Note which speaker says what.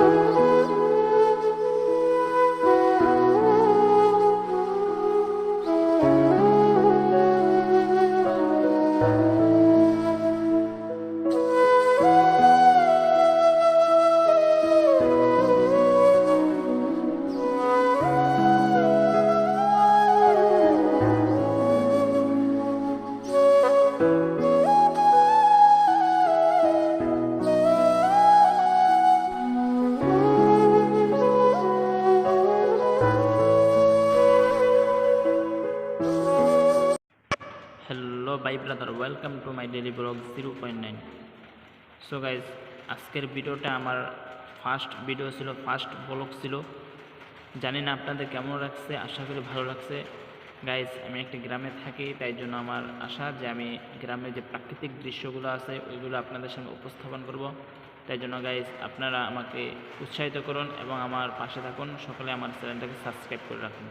Speaker 1: you. Hello by brother welcome to my daily blog zero point nine so guys আজকের ভিডিওটা আমার first video ছিল first blog ছিল। জানি না আপনাদের কেমন লাগছে, আশা করি ভালো লাগছে। গাইজ আমি একটি গ্রামে থাকি, তাই জন্য আমার আশা যে আমি গ্রামের যে প্রাকৃতিক দৃশ্যগুলো আছে, ওইগুলো আপনাদের সঙ্গে উপস্থাপন করব। তাই জন্য গাইজ আপনারা আমাকে উৎসাহিত করুন এবং আমার পাশে থাকুন। সকলে আমার চ্যানেলটাকে সাবস্ক্রাইব করে রাখুন।